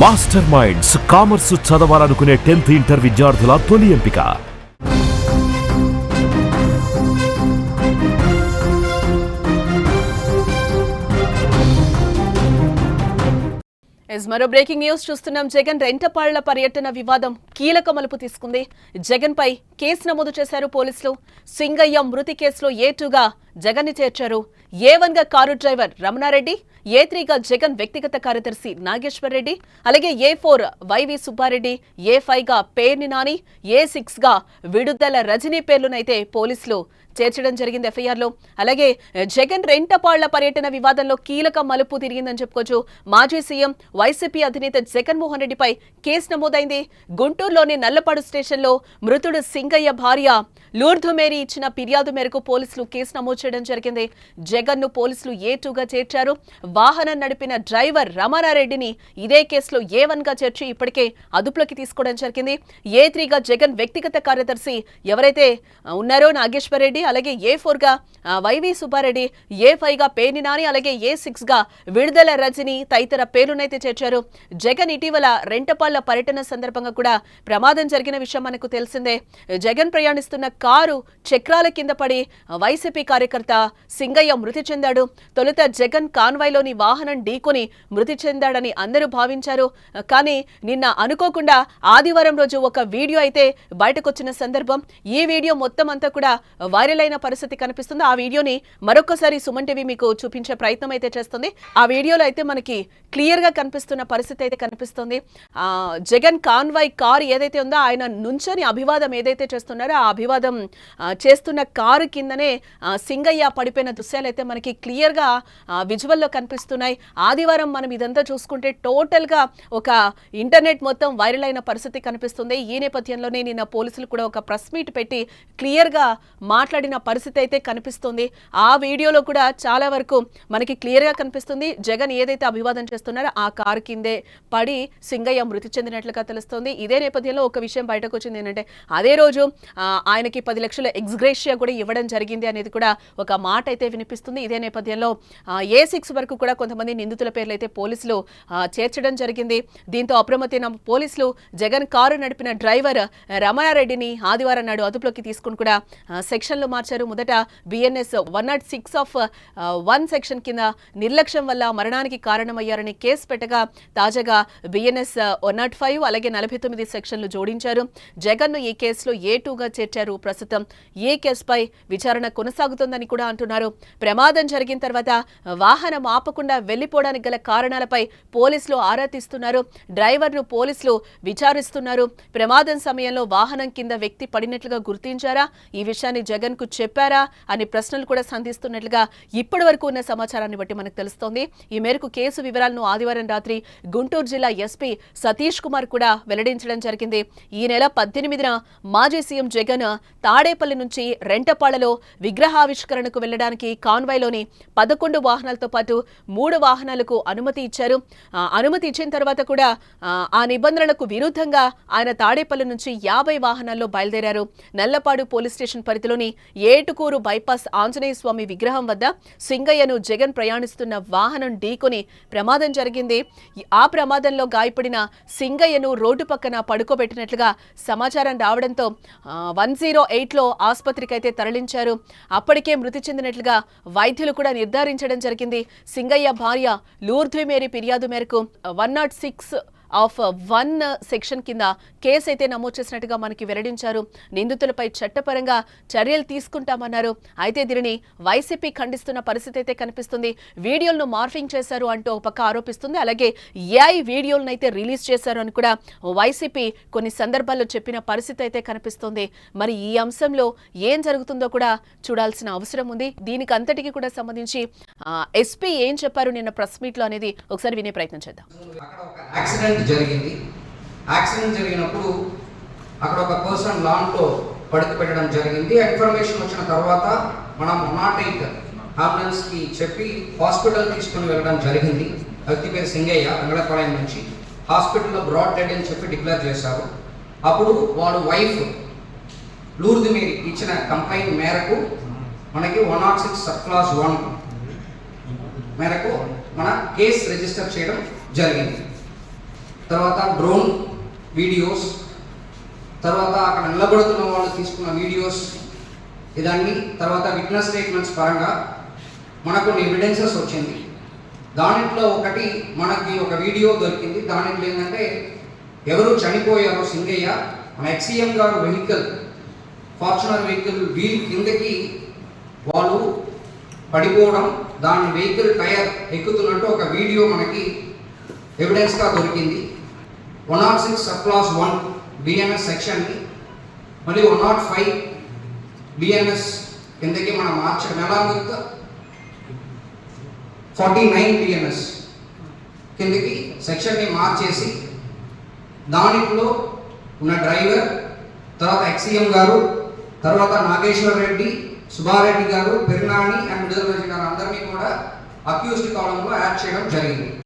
Master minds commerce చదవాలనుకునే tenth inter విద్యార్థుల తొలి ఎంపిక. ఎస్ మరో బ్రేకింగ్ న్యూస్ చూస్తున్నాం. జగన్ రెంటపాళ్ళ పర్యటన వివాదం కీలక మలుపు తీసుకుంది. జగన్ పై కేసు నమోదు చేశారు పోలీసులు. సింగయ్య మృతి కేసులో ఏటుగా జగన్ని చేర్చారు? ఏ వన్గా కారు డ్రైవర్ రమణారెడ్డి? ఏ త్రీగా జగన్ వ్యక్తిగత కార్యదర్శి నాగేశ్వర్ రెడ్డి అలాగే A four YV Subbareddy A ఫైవ్గా Perni Nani A సిక్స్గా విడుదల రజనీ పేర్లునైతే పోలీసులు చేర్చడం జరిగింది ఎఫ్ఐఆర్లో. అలాగే జగన్ రెంటపాళ్ళ పర్యటన వివాదంలో కీలక మలుపు తిరిగిందని చెప్పుకోవచ్చు. మాజీ సీఎం వైసీపీ అధినేత జగన్మోహన్ రెడ్డిపై కేసు నమోదైంది. గుంటూరులోని నల్లపాడు స్టేషన్లో మృతుడు సింగయ్య భార్య లూర్ధుమేరీ ఇచ్చిన ఫిర్యాదు మేరకు పోలీసులు కేసు నమోదు చేయడం జరిగింది. జగన్ను పోలీసులు ఏ టూగా చేర్చారు? వాహనం నడిపిన డ్రైవర్ రమణారెడ్డిని ఇదే కేసులో ఏ వన్గా చేర్చి ఇప్పటికే అదుపులోకి తీసుకోవడం జరిగింది. ఏ త్రీగా జగన్ వ్యక్తిగత కార్యదర్శి ఎవరైతే ఉన్నారో నాగేశ్వర్ రెడ్డి అలాగే ఏ ఫోర్గా వైవి సుబ్బారెడ్డి ఏ ఫైవ్గా పేర్ని నాని అలాగే ఏ సిక్స్గా విడుదల రజని తదితర పేర్లునైతే చేర్చారు. జగన్ ఇటీవల రెంటపాళ్ళ పర్యటన సందర్భంగా కూడా ప్రమాదం జరిగిన విషయం మనకు తెలిసిందే. జగన్ ప్రయాణిస్తున్న కారు చక్రాల కింద పడి వైసీపీ కార్యకర్త సింగయ్య మృతి చెందాడు. తొలుత జగన్ కాన్వాయ్లోని వాహనం ఢీకొని మృతి చెందాడని అందరూ భావించారు. కానీ నిన్న అనుకోకుండా ఆదివారం రోజు ఒక వీడియో అయితే బయటకొచ్చిన సందర్భం. ఈ వీడియో మొత్తం అంతా కూడా వైరల్ అయిన పరిస్థితి కనిపిస్తుంది. ఆ వీడియోని మరొకసారి సుమన్ టీవీ మీకు చూపించే ప్రయత్నం అయితే చేస్తుంది. ఆ వీడియోలో అయితే మనకి క్లియర్గా కనిపిస్తున్న పరిస్థితి అయితే కనిపిస్తుంది. జగన్ కాన్వాయ్ కారు ఏదైతే ఉందో ఆయన నుంచొని అభివాదం ఏదైతే చేస్తున్నారో ఆ అభివాదం చేస్తున్న కారు కిందనే సింగయ్య పడిపోయిన దృశ్యాలు అయితే మనకి క్లియర్గా విజువల్లో కనిపి కనిపిస్తున్నాయి. ఆదివారం మనం ఇదంతా చూసుకుంటే టోటల్గా ఒక ఇంటర్నెట్ మొత్తం వైరల్ అయిన పరిస్థితి కనిపిస్తుంది. ఈ నేపథ్యంలోనే నిన్న పోలీసులు కూడా ఒక ప్రెస్ మీట్ పెట్టి క్లియర్గా మాట్లాడిన పరిస్థితి అయితే కనిపిస్తుంది. ఆ వీడియోలో కూడా చాలా వరకు మనకి క్లియర్గా కనిపిస్తుంది. జగన్ ఏదైతే అభివాదం చేస్తున్నారో ఆ కారు కిందే పడి సింగయ్య మృతి చెందినట్లుగా తెలుస్తుంది. ఇదే నేపథ్యంలో ఒక విషయం బయటకు వచ్చింది ఏంటంటే అదే రోజు ఆయనకి పది లక్షల ఎక్స్గ్రేషియా కూడా ఇవ్వడం జరిగింది అనేది కూడా ఒక మాట అయితే వినిపిస్తుంది. ఇదే నేపథ్యంలో ఏ సిక్స్ వరకు కూడా కొంతమంది నిందితుల పేర్లు అయితే పోలీసులు చేర్చడం జరిగింది. దీంతో అప్రమత్తైన పోలీసులు జగన్ కారు నడిపిన డ్రైవర్ రమణారెడ్డిని ఆదివారం నాడు అదుపులోకి తీసుకుని కూడా సెక్షన్లు మార్చారు. మొదట BNS one nought six of one section కింద నిర్లక్ష్యం వల్ల మరణానికి కారణమయ్యారని కేసు పెట్టగా తాజాగా బిఎన్ఎస్ వన్ నాట్ ఫైవ్ అలాగే నలభై తొమ్మిది సెక్షన్లు జోడించారు. జగన్ను ఈ కేసులో ఏ టూగా చేర్చారు? ప్రస్తుతం ఏ కేసుపై విచారణ కొనసాగుతోందని కూడా అంటున్నారు. ప్రమాదం జరిగిన తర్వాత వాహనం ఆపకుండా వెళ్ళిపోవడానికి గల కారణాలపై పోలీసులు ఆరా తీస్తున్నారు. డ్రైవర్ను పోలీసులు విచారిస్తున్నారు. ప్రమాదం సమయంలో వాహనం కింద వ్యక్తి పడినట్లుగా గుర్తించారా? ఈ విషయాన్ని జగన్కు చెప్పారా? అని ప్రశ్నలు కూడా సంధిస్తున్నట్లుగా ఇప్పటి వరకు ఉన్న సమాచారాన్ని బట్టి మనకు తెలుస్తోంది. ఈ మేరకు కేసు వివరాలను ఆదివారం రాత్రి గుంటూరు జిల్లా ఎస్పీ సతీష్ కుమార్ కూడా వెల్లడించడం జరిగింది. ఈ నెల పద్దెనిమిదిన మాజీ సీఎం జగన్ తాడేపల్లి నుంచి రెంటపాళ్ళలో విగ్రహావిష్కరణకు వెళ్ళడానికి కాన్వాయ్లోని పదకొండు వాహనాలతో పాటు మూడు వాహనాలకు అనుమతి ఇచ్చారు. అనుమతి ఇచ్చిన తర్వాత కూడా ఆ, నిబంధనలకు విరుద్ధంగా ఆయన తాడేపల్లి నుంచి యాభై వాహనాల్లో బయలుదేరారు. నల్లపాడు పోలీస్ స్టేషన్ పరిధిలోని ఏటుకూరు బైపాస్ ఆంజనేయ స్వామి విగ్రహం వద్ద సింగయ్యను జగన్ ప్రయాణిస్తున్న వాహనం ఢీకొని ప్రమాదం జరిగింది. ఆ ప్రమాదంలో గాయపడిన సింగయ్యను రోడ్డు పక్కన పడుకోబెట్టినట్లుగా సమాచారం రావడంతో వన్ జీరో ఎయిట్లో ఆసుపత్రికి అయితే తరలించారు. అప్పటికే మృతి చెందినట్లుగా వైద్యులు కూడా నిర్ధారించడం జరిగింది. లింగయ్య భార్య లూర్ధ్వి మేరీ ఫిర్యాదు మేరకు one nought six of one section కింద కేసు అయితే నమోదు చేసినట్టుగా మనకి వెల్లడించారు. నిందితులపై చట్టపరంగా చర్యలు తీసుకుంటామన్నారు. అయితే దీనిని వైసీపీ ఖండిస్తున్న పరిస్థితి అయితే కనిపిస్తుంది. వీడియోలను మార్ఫింగ్ చేశారు అంటూ ఒక పక్క ఆరోపిస్తుంది. అలాగే ఏఐ వీడియోలను అయితే రిలీజ్ చేశారు అని కూడా వైసీపీ కొన్ని సందర్భాల్లో చెప్పిన పరిస్థితి అయితే కనిపిస్తుంది. మరి ఈ అంశంలో ఏం జరుగుతుందో కూడా చూడాల్సిన అవసరం ఉంది. దీనికి అంతటికి కూడా సంబంధించి ఎస్పీ ఏం చెప్పారు నిన్న ప్రెస్ మీట్లో అనేది ఒకసారి వినే ప్రయత్నం చేద్దాం. యాక్సిడెంట్ జరిగింది. యాక్సిడెంట్ జరిగినప్పుడు అక్కడ ఒక పర్సన్ లాన్లో పడుకు పెట్టడం జరిగింది. ఇన్ఫర్మేషన్ వచ్చిన తర్వాత మనం నాట్ ఎయిట్ అంబులెన్స్కి చెప్పి హాస్పిటల్ తీసుకుని వెళ్ళడం జరిగింది. వ్యక్తి పేరు సింగయ్య వెంగళపాలెం నుంచి. హాస్పిటల్లో బ్రాడ్ డెడ్ అని చెప్పి డిక్లేర్ చేశారు. అప్పుడు వాడు వైఫ్ లూర్ది మీరు ఇచ్చిన కంప్లైంట్ మేరకు మనకి one nought six sub clause one మేరకు మన కేసు రిజిస్టర్ చేయడం జరిగింది. తర్వాత డ్రోన్ వీడియోస్ తర్వాత అక్కడ నిలబడుతున్న వాళ్ళు తీసుకున్న వీడియోస్ ఇదన్నీ తర్వాత విట్నెస్ స్టేట్మెంట్స్ పరంగా మనకు కొన్ని ఎవిడెన్సెస్ వచ్చింది. దానిట్లో ఒకటి మనకి ఒక వీడియో దొరికింది. దానిట్లో ఏంటంటే ఎవరు చనిపోయారో సింగయ్య మన ఎక్సీఎం గారు వెహికల్ ఫార్చునర్ వెహికల్ వీల్ కిందకి వాళ్ళు పడిపోవడం దాని వెహికల్ టైర్ ఎక్కుతున్నట్టు ఒక వీడియో మనకి ఎవిడెన్స్గా దొరికింది. One nought six sub clause one BNS సెక్షన్ని మళ్ళీ వన్ నాట్ ఫైవ్ బిఎన్ఎస్ కిందకి మనం మార్చడం ఎలా ఫార్టీ నైన్ బిఎన్ఎస్ కిందకి సెక్షన్ని మార్చేసి దానిలో ఉన్న డ్రైవర్ తర్వాత ఎక్సీఎం గారు తర్వాత నాగేశ్వర్ రెడ్డి సుబ్బారెడ్డి గారు పెరునాని అండ్ విడుదల గారు అందరినీ కూడా అక్యూస్డ్ కాలంలో యాడ్ చేయడం జరిగింది.